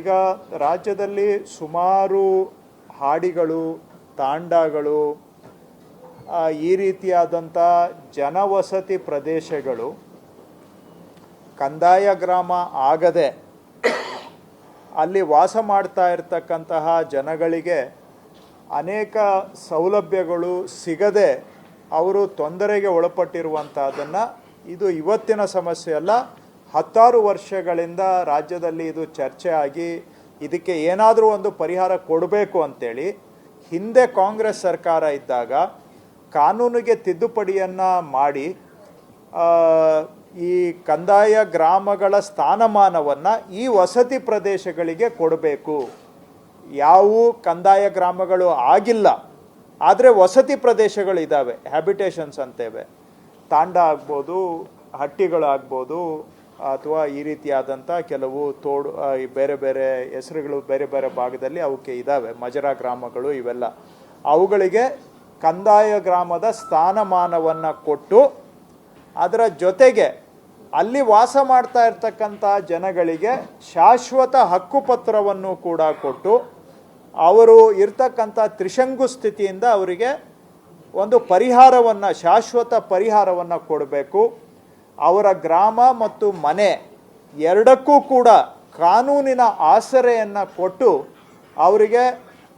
ಈಗ ರಾಜ್ಯದಲ್ಲಿ ಸುಮಾರು ಹಾಡಿಗಳು, ತಾಂಡಗಳು ಈ ರೀತಿಯಾದಂಥ ಜನವಸತಿ ಪ್ರದೇಶಗಳು ಕಂದಾಯ ಗ್ರಾಮ ಆಗದೆ ಅಲ್ಲಿ ವಾಸ ಮಾಡ್ತಾ ಇರ್ತಕ್ಕಂತಹ ಜನಗಳಿಗೆ ಅನೇಕ ಸೌಲಭ್ಯಗಳು ಸಿಗದೆ ಅವರು ತೊಂದರೆಗೆ ಒಳಪಟ್ಟಿರುವಂಥದ್ದನ್ನು ಇದು ಇವತ್ತಿನ ಸಮಸ್ಯೆ ಅಲ್ಲ. ಹತ್ತಾರು ವರ್ಷಗಳಿಂದ ರಾಜ್ಯದಲ್ಲಿ ಇದು ಚರ್ಚೆ ಆಗಿ ಇದಕ್ಕೆ ಏನಾದರೂ ಒಂದು ಪರಿಹಾರ ಕೊಡಬೇಕು ಅಂತೇಳಿ ಹಿಂದೆ ಕಾಂಗ್ರೆಸ್ ಸರ್ಕಾರ ಇದ್ದಾಗ ಕಾನೂನಿಗೆ ತಿದ್ದುಪಡಿಯನ್ನು ಮಾಡಿ ಈ ಕಂದಾಯ ಗ್ರಾಮಗಳ ಸ್ಥಾನಮಾನವನ್ನು ಈ ವಸತಿ ಪ್ರದೇಶಗಳಿಗೆ ಕೊಡಬೇಕು. ಯಾವ ಕಂದಾಯ ಗ್ರಾಮಗಳು ಆಗಿಲ್ಲ, ಆದರೆ ವಸತಿ ಪ್ರದೇಶಗಳು ಇದ್ದಾವೆ ಹ್ಯಾಬಿಟೇಷನ್ಸ್ ಅಂತೇವೆ. ತಾಂಡ ಆಗ್ಬೋದು, ಹಟ್ಟಿಗಳಾಗ್ಬೋದು ಅಥವಾ ಈ ರೀತಿಯಾದಂಥ ಕೆಲವು ತೋಡು ಬೇರೆ ಬೇರೆ ಹೆಸರುಗಳು ಬೇರೆ ಬೇರೆ ಭಾಗದಲ್ಲಿ ಅವಕ್ಕೆ ಇದ್ದಾವೆ ಮಜರಾ ಗ್ರಾಮಗಳು ಇವೆಲ್ಲ. ಅವುಗಳಿಗೆ ಕಂದಾಯ ಗ್ರಾಮದ ಸ್ಥಾನಮಾನವನ್ನು ಕೊಟ್ಟು ಅದರ ಜೊತೆಗೆ ಅಲ್ಲಿ ವಾಸ ಮಾಡ್ತಾ ಇರ್ತಕ್ಕಂಥ ಜನಗಳಿಗೆ ಶಾಶ್ವತ ಹಕ್ಕುಪತ್ರವನ್ನು ಕೂಡ ಕೊಟ್ಟು ಅವರು ಇರ್ತಕ್ಕಂಥ ತ್ರಿಶಂಗು ಸ್ಥಿತಿಯಿಂದ ಅವರಿಗೆ ಒಂದು ಪರಿಹಾರವನ್ನು, ಶಾಶ್ವತ ಪರಿಹಾರವನ್ನು ಕೊಡಬೇಕು. ಅವರ ಗ್ರಾಮ ಮತ್ತು ಮನೆ ಎರಡಕ್ಕೂ ಕೂಡ ಕಾನೂನಿನ ಆಸರೆಯನ್ನು ಕೊಟ್ಟು ಅವರಿಗೆ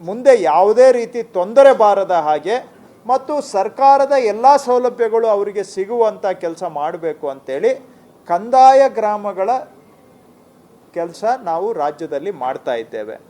ಮುಂದೆ ಯಾವುದೇ ರೀತಿ ತೊಂದರೆ ಬಾರದ ಹಾಗೆ ಮತ್ತು ಸರ್ಕಾರದ ಎಲ್ಲ ಸೌಲಭ್ಯಗಳು ಅವರಿಗೆ ಸಿಗುವಂಥ ಕೆಲಸ ಮಾಡಬೇಕು ಅಂತೇಳಿ ಕಂದಾಯ ಗ್ರಾಮಗಳ ಕೆಲಸ ನಾವು ರಾಜ್ಯದಲ್ಲಿ ಮಾಡ್ತಾ ಇದ್ದೇವೆ.